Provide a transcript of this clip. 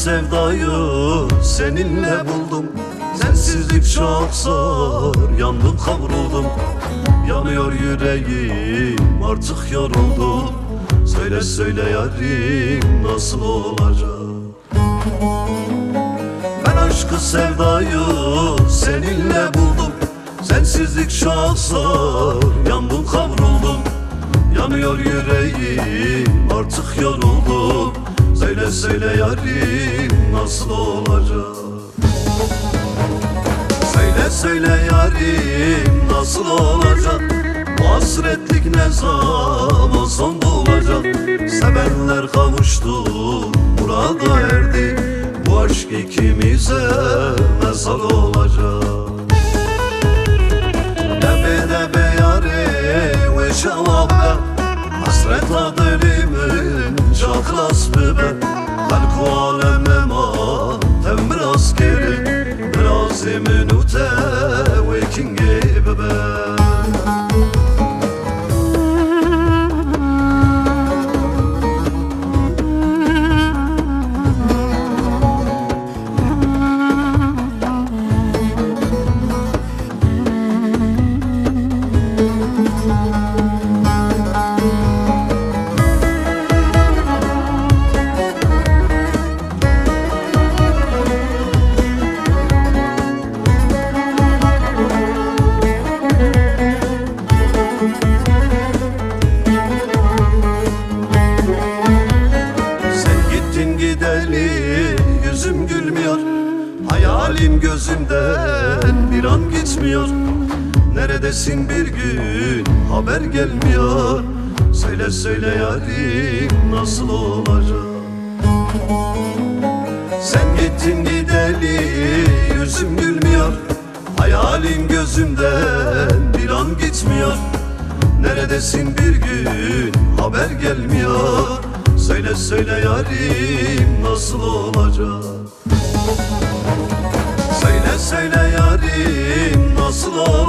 sevdayı seninle buldum. Sensizlik çok zor yandım kavruldum. Yanıyor yüreğim artık yoruldum. Söyle söyle yarim nasıl olacak? Ben aşkı sevdayı seninle buldum. Sensizlik çok zor yandım kavruldum. Yanıyor yüreğim artık yoruldum Söyle yarim nasıl olacak? Söyle söyle yarim nasıl olacak? Bu hasretlik ne zaman son bulacak? Sevenler kavuştu burada erdi. Bu aşk ikimize mezar olacak. Debe debe yare ve şavabbe Hasret adelimin Hayalim gözümden bir an gitmiyor Neredesin bir gün? Haber gelmiyor. Söyle söyle yarim nasıl olacak? Sen gittin gideli yüzüm gülmüyor. Hayalim gözümden bir an gitmiyor Neredesin bir gün? Haber gelmiyor. Söyle söyle yarim nasıl olacak Söyle yarim nasıl olacak